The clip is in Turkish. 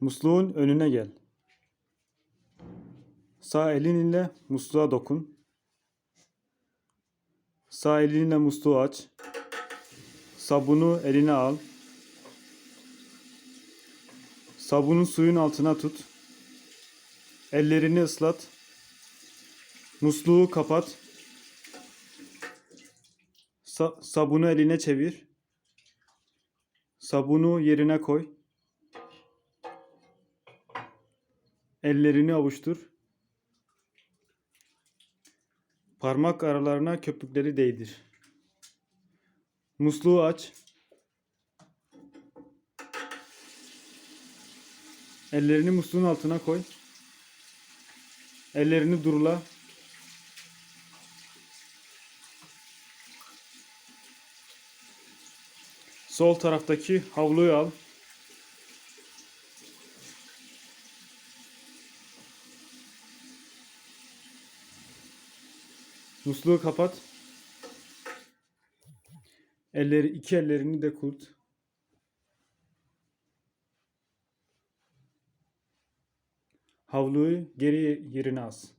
Musluğun önüne gel. Sağ elin ile musluğa dokun. Sağ elinle musluğu aç. Sabunu eline al. Sabunu suyun altına tut. Ellerini ıslat. Musluğu kapat. Sa- sabunu eline çevir. Sabunu yerine koy. Ellerini avuştur. Parmak aralarına köpükleri değdir. Musluğu aç. Ellerini musluğun altına koy. Ellerini durula. Sol taraftaki havluyu al. Musluğu kapat. Elleri iki ellerini de kurt. Havluyu geri yerine as.